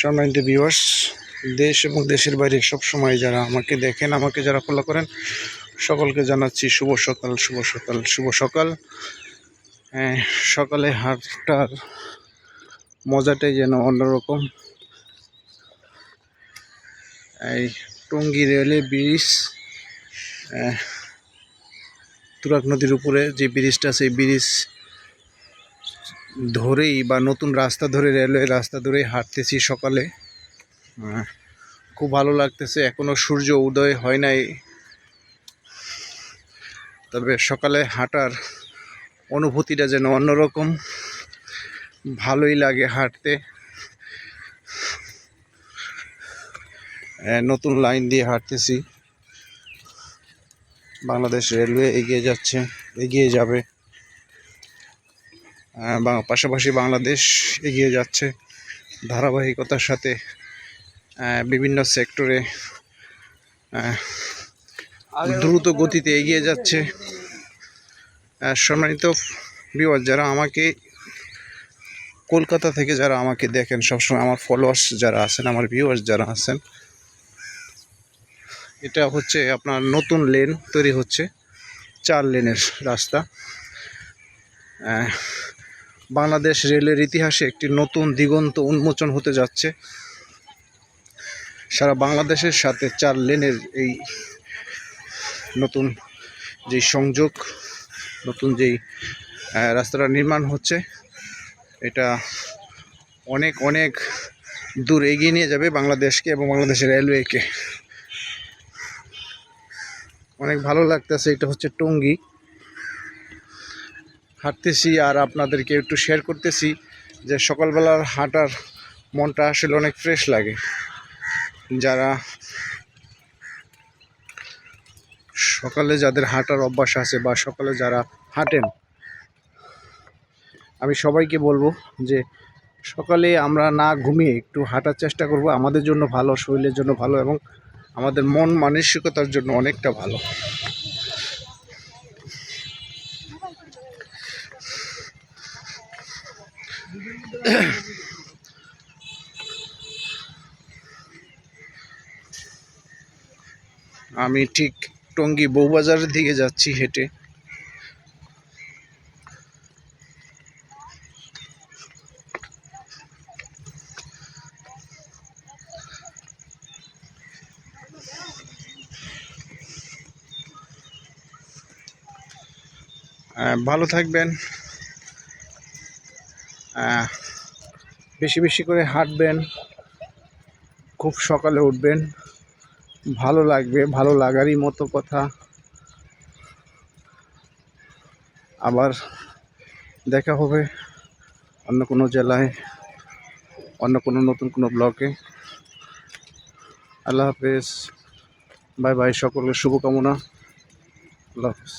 সম্মানিত ভিউয়ার্স দেশ এবং দেশের বাইরে সব সময় যারা আমাকে দেখেন, আমাকে যারা ফলো করেন, সকলকে জানাচ্ছি শুভ সকাল শুভ সকাল শুভ সকাল। সকালে হাটটার মজাটাই যেন অন্যরকম। এই টঙ্গী রেলে ব্রিজ তুরাগ নদীর উপরে যে ব্রিজটা, সেই ব্রিজ ধরেই বা নতুন রাস্তা ধরে রেলওয়ে রাস্তা ধরেই হাঁটতেছি সকালে। খুব ভালো লাগতেছে, এখনও সূর্য উদয় হয় নাই। তবে সকালে হাঁটার অনুভূতিটা যেন অন্যরকম। ভালোই লাগে হাঁটতে। নতুন লাইন দিয়ে হাঁটতেছি। বাংলাদেশ রেলওয়ে এগিয়ে যাচ্ছে, এগিয়ে যাবে। বা- পাশাপাশি বাংলাদেশ এগিয়ে যাচ্ছে ধারাবাহিকতার সাথে বিভিন্ন সেক্টরে দ্রুত গতিতে এগিয়ে যাচ্ছে। সম্মানিত বিওয়ার যারা আমাকে কলকাতা থেকে যারা আমাকে দেখেন, সবসময় আমার ফলোয়ার্স যারা আছেন, আমার ভিউয়ার্স যারা আছেন, এটা হচ্ছে আপনার নতুন লেন তৈরি হচ্ছে, চার লেনের রাস্তা। বাংলাদেশ রেলের ইতিহাসে একটি নতুন দিগন্ত উন্মোচন হতে যাচ্ছে। সারা বাংলাদেশের সাথে চার লেনের এই নতুন যে সংযোগ, নতুন যেই রাস্তাটা নির্মাণ হচ্ছে, এটা অনেক অনেক দূর এগিয়ে নিয়ে যাবে বাংলাদেশকে এবং বাংলাদেশের রেলওয়েকে অনেক ভালো লাগতেছে, এটা হচ্ছে টঙ্গী। হাঁটতেছি আর আপনাদেরকে একটু শেয়ার করতেছি যে সকালবেলার হাঁটার মনটা আসলে অনেক ফ্রেশ লাগে। যারা সকালে যাদের হাঁটার অভ্যাস আছে বা সকালে যারা হাঁটেন, আমি সবাইকে বলব যে সকালে আমরা না ঘুমিয়ে একটু হাঁটার চেষ্টা করব। আমাদের জন্য ভালো, শরীরের জন্য ভালো এবং আমাদের মন মানসিকতার জন্য অনেকটা ভালো। আমি ঠিক টঙ্গী বউবাজারের দিকে যাচ্ছি হেঁটে। আহ, ভালো থাকবেন। বেশি বেশি করে হাঁটবেন, খুব সকালে উঠবেন। ভালো লাগবে, ভালো লাগারই মতো কথা। আবার দেখা হবে অন্য কোনো জেলায়, অন্য কোনো নতুন কোনো ব্লকে আল্লাহ হাফেজ। বাই বাই, সকলের শুভকামনা। আল্লাহ হাফেজ।